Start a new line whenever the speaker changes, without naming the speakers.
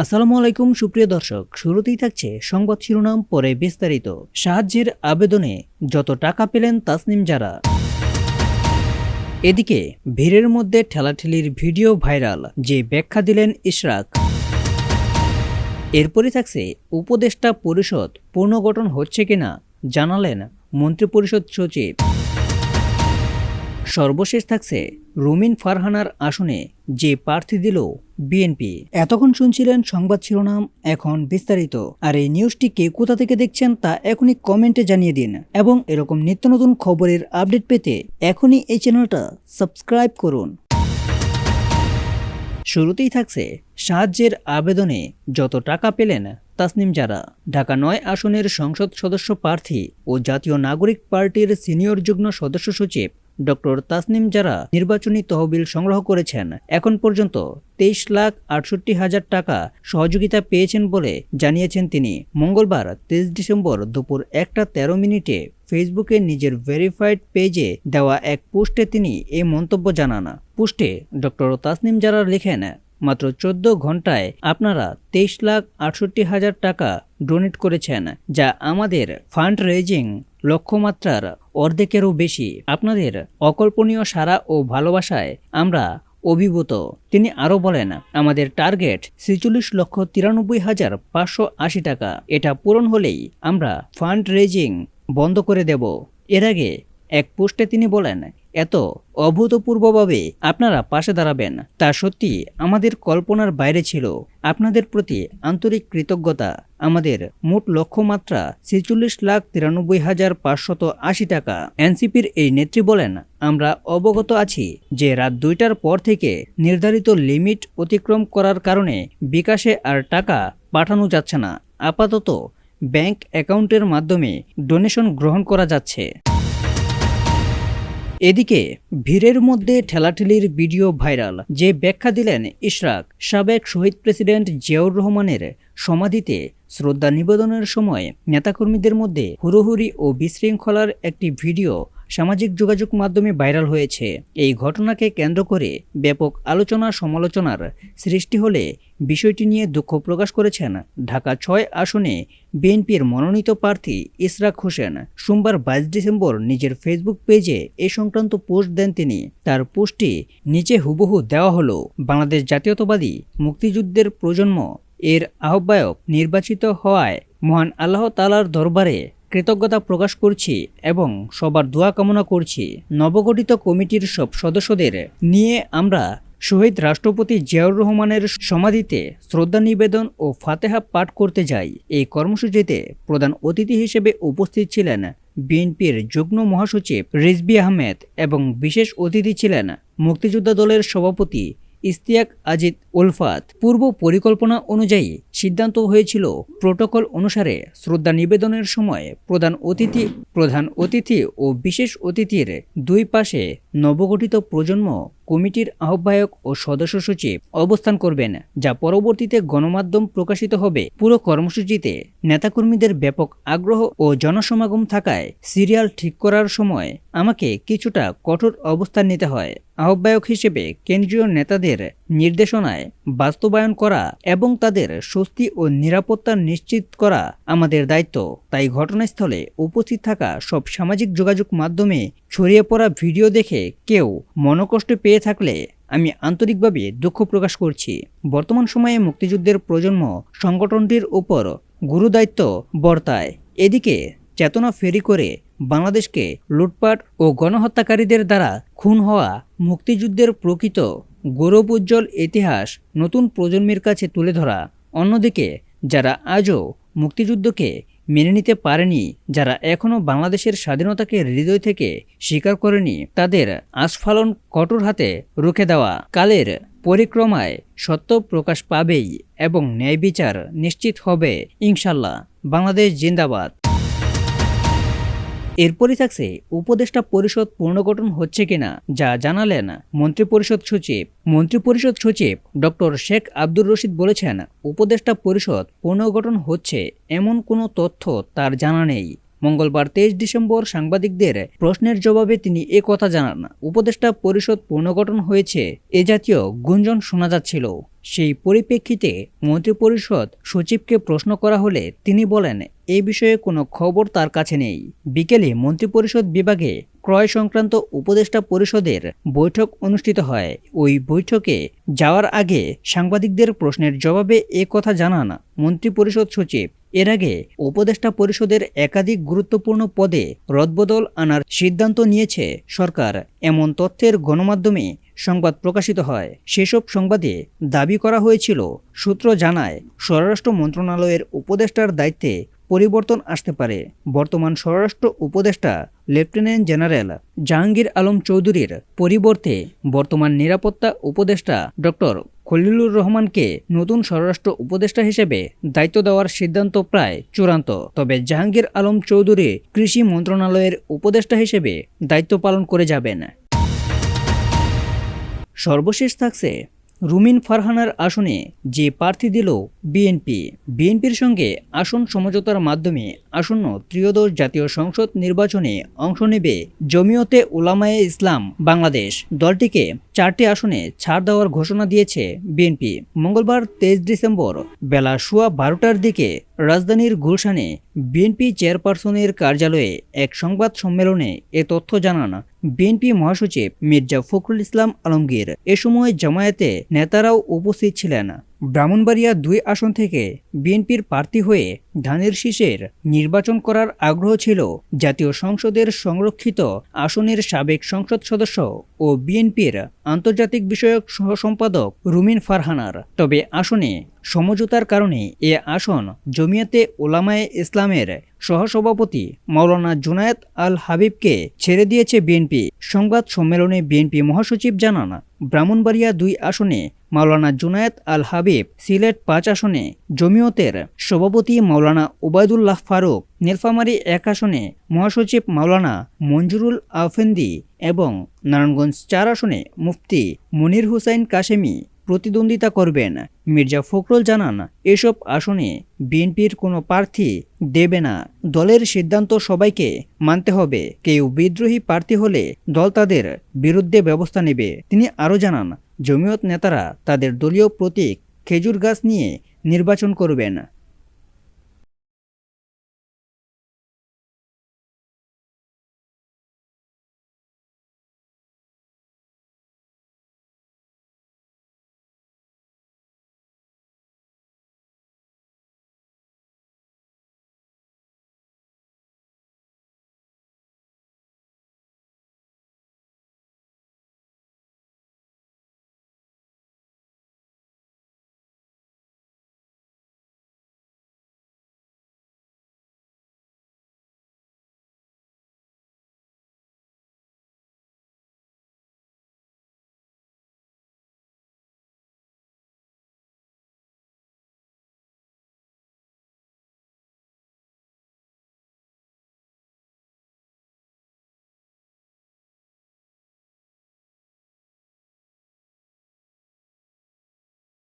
আসসালামু আলাইকুম, সুপ্রিয় দর্শক। শুরুতেই থাকছে সংবাদ শিরোনাম, পরে বিস্তারিত। সাহায্যের আবেদনে যত টাকা পেলেন তাসনিম যারা এদিকে, ভিড়ের মধ্যে ঠেলাঠেলির ভিডিও ভাইরাল, যে ব্যাখ্যা দিলেন ইশরাক। এরপরই থাকছে, উপদেষ্টা পরিষদ পুনর্গঠন হচ্ছে কিনা, জানালেন মন্ত্রিপরিষদ সচিব। সর্বশেষ থাকছে রুমিন ফারহানার আসনে যে প্রার্থী দিল বিএনপি। এতক্ষণ শুনছিলেন সংবাদ শিরোনাম, এখন বিস্তারিত। আর এই নিউজটি কে কোথা থেকে দেখছেন তা এখনই কমেন্টে জানিয়ে দিন। এবং এরকম নিত্য নতুন খবরের আপডেট পেতে এখনই এই চ্যানেলটা সাবস্ক্রাইব করুন। শুরুতেই থাকছে সাহায্যের আবেদনে যত টাকা পেলেন তাসনিম যারা ঢাকা নয় আসনের সংসদ সদস্য প্রার্থী ও জাতীয় নাগরিক পার্টির সিনিয়র যুগ্ম সদস্য সচিব ডক্টর তাসনিম যারা নির্বাচনী তহবিল সংগ্রহ করেছেন। এখন পর্যন্ত তেইশ লাখ আটষট্টি হাজার টাকা সহযোগিতা পেয়েছেন বলে জানিয়েছেন তিনি। মঙ্গলবার তেইশ ডিসেম্বর দুপুর একটা তেরো মিনিটে ফেসবুকে নিজের ভেরিফাইড পেজে দেওয়া এক পোস্টে তিনি এ মন্তব্য জানান। পোস্টে ডক্টর তাসনিম যারা লেখেন, মাত্র চোদ্দ ঘন্টায় আপনারা তেইশ লাখ আটষট্টি হাজার টাকা ডোনেট করেছেন, যা আমাদের ফান্ড রেজিং লক্ষ্যমাত্রার অর্ধেকেরও বেশি। আপনাদের অকল্পনীয় সারা ও ভালোবাসায় আমরা অভিভূত। তিনি আরও বলেন, আমাদের টার্গেট ছেচল্লিশ লক্ষ তিরানব্বই হাজার পাঁচশো আশি টাকা। এটা পূরণ হলেই আমরা ফান্ড রেজিং বন্ধ করে দেব। এর আগে এক পোস্টে তিনি বলেন, এত অভূতপূর্বভাবে আপনারা পাশে দাঁড়াবেন। তা সত্যি আমাদের কল্পনার বাইরে ছিল। আপনাদের প্রতি আন্তরিক কৃতজ্ঞতা। আমাদের মোট লক্ষ্যমাত্রা ছেচল্লিশ লাখ তিরানব্বই হাজার পাঁচশত আশি টাকা। এনসিপির এই নেত্রী বলেন, আমরা অবগত আছি যে রাত দুইটার পর থেকে নির্ধারিত লিমিট অতিক্রম করার কারণে বিকাশে আর টাকা পাঠানো যাচ্ছে না। আপাতত ব্যাংক অ্যাকাউন্টের মাধ্যমে ডোনেশন গ্রহণ করা যাচ্ছে। এদিকে ভিড়ের মধ্যে ঠেলাঠেলির ভিডিও ভাইরাল, যে ব্যাখ্যা দিলেন ইশরাক, সাবেক শহীদ প্রেসিডেন্ট জিয়াউর রহমানের সমাধিতে শ্রদ্ধা নিবেদনের সময় নেতাকর্মীদের মধ্যে হুড়োহুড়ি ও বিশৃঙ্খলার একটি ভিডিও সামাজিক যোগাযোগ মাধ্যমে ভাইরাল হয়েছে। এই ঘটনাকে কেন্দ্র করে ব্যাপক আলোচনা সমালোচনার সৃষ্টি হলে বিষয়টি নিয়ে দুঃখ প্রকাশ করেছেন ঢাকা ছয় আসনে বিএনপির মনোনীত প্রার্থী ইসরাক হোসেন। সোমবার বাইশ ডিসেম্বর নিজের ফেসবুক পেজে এ সংক্রান্ত পোস্ট দেন তিনি। তার পোস্টটি নিচে হুবহু দেওয়া হলো, বাংলাদেশ জাতীয়তাবাদী মুক্তিযুদ্ধের প্রজন্ম এর আহ্বায়ক নির্বাচিত হওয়ায় মহান আল্লাহ তালার দরবারে কৃতজ্ঞতা প্রকাশ করছি এবং সবার দোয়া কামনা করছি নবগঠিত কমিটির সব সদস্যদের। নিয়ে আমরা শহীদ রাষ্ট্রপতি জিয়াউর রহমানের সমাধিতে শ্রদ্ধা নিবেদন ও ফাতেহা পাঠ করতে যাই। এই কর্মসূচিতে প্রধান অতিথি হিসেবে উপস্থিত ছিলেন বিএনপির যুগ্ম মহাসচিব রিজবি আহমেদ এবং বিশেষ অতিথি ছিলেন মুক্তিযোদ্ধা দলের সভাপতি ইস্তিয়াক আজিদ উলফাত। পূর্ব পরিকল্পনা অনুযায়ী সিদ্ধান্ত হয়েছিল, প্রোটোকল অনুসারে শ্রদ্ধা নিবেদনের সময় প্রধান অতিথি প্রধান অতিথি ও বিশেষ অতিথির দুই পাশে নবগঠিত প্রজন্ম কমিটির আহ্বায়ক ও সদস্য সচিব অবস্থান করবেন, যা পরবর্তীতে গণমাধ্যম প্রকাশিত হবে। পুরো কর্মসূচিতে নেতাকর্মীদের ব্যাপক আগ্রহ ও জনসমাগম থাকায় সিরিয়াল ঠিক করার সময় আমাকে কিছুটা কঠোর অবস্থান নিতে হয়। আহ্বায়ক হিসেবে কেন্দ্রীয় নেতাদের নির্দেশনায় বাস্তবায়ন করা এবং তাদের স্বস্তি ও নিরাপত্তা নিশ্চিত করা আমাদের দায়িত্ব। তাই ঘটনাস্থলে উপস্থিত থাকা সব সামাজিক যোগাযোগ মাধ্যমে ছড়িয়ে পড়া ভিডিও দেখে কেউ মনকষ্ট পেয়ে থাকলে আমি আন্তরিকভাবে দুঃখ প্রকাশ করছি। বর্তমান সময়ে মুক্তিযুদ্ধের প্রজন্ম সংগঠনটির উপর গুরুদায়িত্ব বর্তায়। এদিকে চেতনা ফেরি করে বাংলাদেশকে লুটপাট ও গণহত্যাকারীদের দ্বারা খুন হওয়া মুক্তিযুদ্ধের প্রকৃত গৌরবোজ্জ্বল ইতিহাস নতুন প্রজন্মের কাছে তুলে ধরা। অন্যদিকে, যারা আজও মুক্তিযুদ্ধকে মেনে নিতে পারেনি, যারা এখনও বাংলাদেশের স্বাধীনতাকে হৃদয় থেকে স্বীকার করেনি, তাদের আস্ফালন কঠোর হাতে রুখে দেওয়া কালের পরিক্রমায় সত্য প্রকাশ পাবেই এবং ন্যায় বিচার নিশ্চিত হবে, ইনশাল্লাহ। বাংলাদেশ জিন্দাবাদ। এরপরই থাকছে উপদেষ্টা পরিষদ পুনর্গঠন হচ্ছে কিনা যা জানালেন মন্ত্রিপরিষদ সচিব। মন্ত্রিপরিষদ সচিব ডক্টর শেখ আব্দুর রশিদ বলেছেন, উপদেষ্টা পরিষদ পুনর্গঠন হচ্ছে এমন কোনো তথ্য তার জানা নেই। মঙ্গলবার তেইশ ডিসেম্বর সাংবাদিকদের প্রশ্নের জবাবে তিনি এ কথা জানান, উপদেষ্টা পরিষদ পুনর্গঠন হয়েছে এ জাতীয় গুঞ্জন শোনা যাচ্ছিল। সেই পরিপ্রেক্ষিতে মন্ত্রিপরিষদ সচিবকে প্রশ্ন করা হলে তিনি বলেন, এ বিষয়ে কোনো খবর তার কাছে নেই। বিকেলে মন্ত্রিপরিষদ বিভাগে ক্রয় সংক্রান্ত উপদেষ্টা পরিষদের বৈঠক অনুষ্ঠিত হয়। ওই বৈঠকে যাওয়ার আগে সাংবাদিকদের প্রশ্নের জবাবে এ কথা জানান মন্ত্রিপরিষদ সচিব। এর আগে উপদেষ্টা পরিষদের একাধিক গুরুত্বপূর্ণ পদে রদবদল আনার সিদ্ধান্ত নিয়েছে সরকার। এমন তথ্যের গণমাধ্যমে সংবাদ প্রকাশিত হয়। সেসব সংবাদে দাবি করা হয়েছিল, সূত্র জানায়, স্বরাষ্ট্র মন্ত্রণালয়ের উপদেষ্টার দায়িত্বে পরিবর্তন আসতে পারে। বর্তমান স্বরাষ্ট্র উপদেষ্টা, লেফটেন্যান্ট জেনারেল জাহাঙ্গীর আলম চৌধুরীর পরিবর্তে বর্তমান নিরাপত্তা উপদেষ্টা ডক্টর খলিলুর রহমানকে নতুন স্বরাষ্ট্র উপদেষ্টা হিসেবে দায়িত্ব দেওয়ার সিদ্ধান্ত প্রায় চূড়ান্ত। তবে জাহাঙ্গীর আলম চৌধুরী কৃষি মন্ত্রণালয়ের উপদেষ্টা হিসেবে দায়িত্ব পালন করে যাবেন। সর্বশেষ থাকছে রুমিন ফারহানার আসনে যে প্রার্থী দিল বিএনপি, বিএনপির সঙ্গে আসন সমঝোতার মাধ্যমে আসন্ন ত্রিয়োদশ জাতীয় সংসদ নির্বাচনে অংশ নেবে জমিয়তে উলামায়ে ইসলাম বাংলাদেশ। দলটিকে চারটি আসনে ছাড় দেওয়ার ঘোষণা দিয়েছে বিএনপি। মঙ্গলবার তেইশ ডিসেম্বর বেলা সোয়া বারোটার দিকে রাজধানীর গুলশানে বিএনপি চেয়ারপারসনের কার্যালয়ে এক সংবাদ সম্মেলনে এ তথ্য জানান বিএনপি মহাসচিব মির্জা ফখরুল ইসলাম আলমগীর এ সময় জামায়াতে নেতারাও উপস্থিত ছিলেন। ব্রাহ্মণবাড়িয়া দুই আসন থেকে বিএনপির প্রার্থী হয়ে ধানের শীষের নির্বাচন করার আগ্রহ ছিল। জাতীয় সংসদের সংরক্ষিত আসনের সাবেক সংসদ সদস্য ও বিএনপির আন্তর্জাতিক বিষয়ক সহ সম্পাদক রুমিন ফারহানার। তবে আসনে সমঝোতার কারণে এ আসন জমিয়াতে ওলামায়ে ইসলামের সহসভাপতি মাওলানা জুনায়েদ আল হাবিবকে ছেড়ে দিয়েছে বিএনপি। সংবাদ সম্মেলনে বিএনপি মহাসচিব জানান, ব্রাহ্মণবাড়িয়া দুই আসনে মাওলানা জুনায়েদ আল হাবিব, সিলেট পাঁচ আসনে জমিয়তের সভাপতি মাওলানা ওবায়দুল্লাহ ফারুক, নীলফামারী এক আসনে মহাসচিব মাওলানা মঞ্জুরুল আফেন্দি এবং নারায়ণগঞ্জ চার আসনে মুফতি মনির হুসাইন কাশেমি প্রতিদ্বন্দ্বিতা করবেন। মির্জা ফখরুল জানান, এসব আসনে বিএনপির কোনো প্রার্থী দেবে না। দলের সিদ্ধান্ত সবাইকে মানতে হবে। কেউ বিদ্রোহী প্রার্থী হলে দল তাদের বিরুদ্ধে ব্যবস্থা নেবে। তিনি আরও জানান, জমিয়ত নেতারা তাদের দলীয় প্রতীক খেজুর গাছ নিয়ে নির্বাচন করবেন।